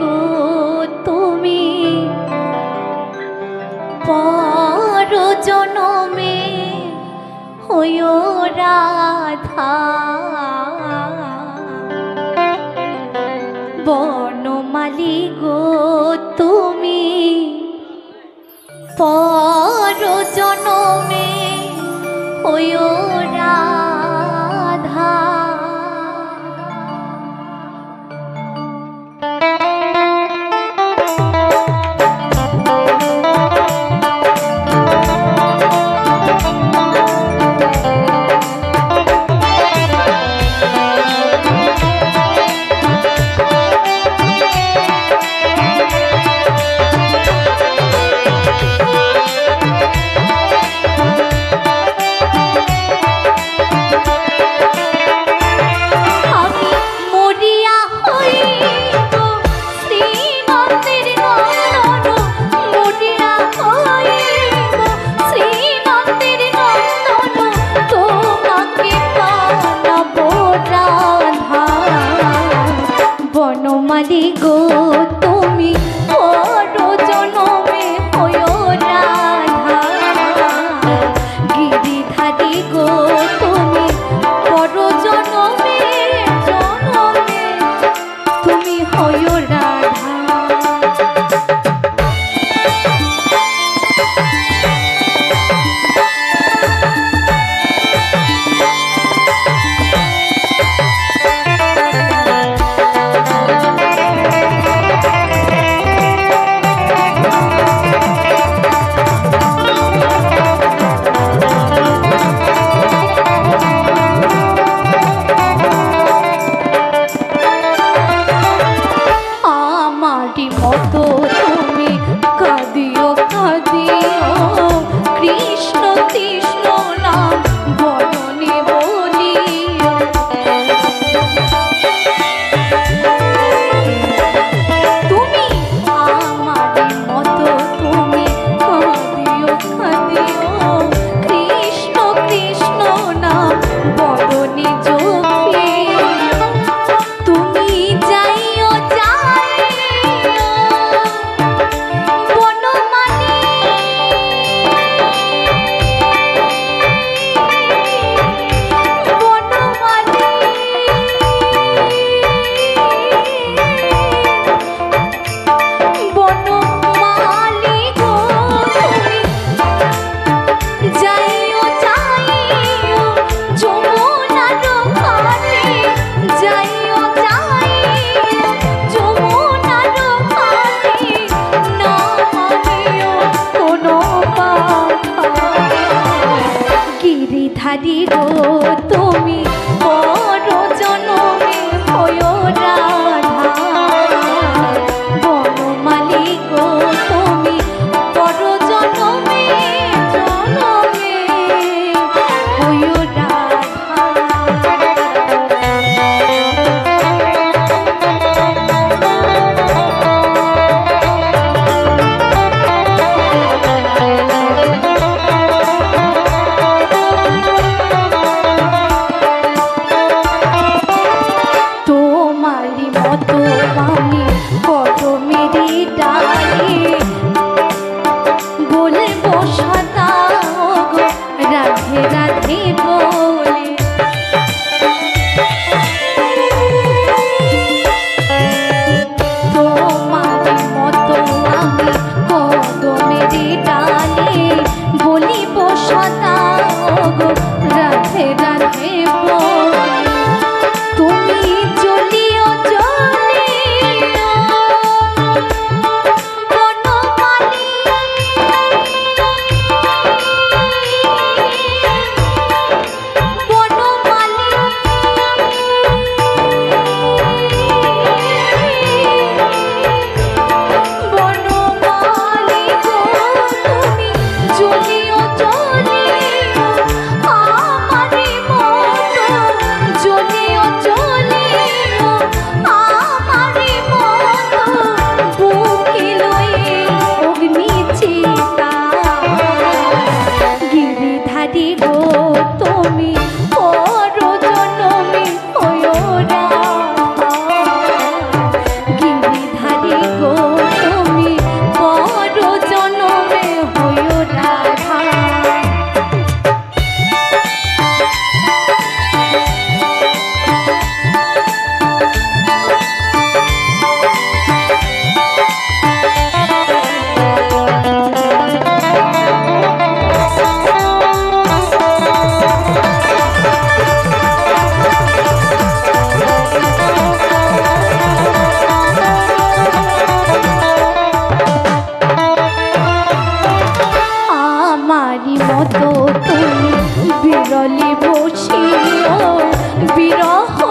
গো তুমি। পর জনমে হইও রাধা। বনমালী গো তুমি পর জনমে হইও রাধা। তো তুমি কাঁদিও 的。তোমারই মতো তুমি বসিও বিরহ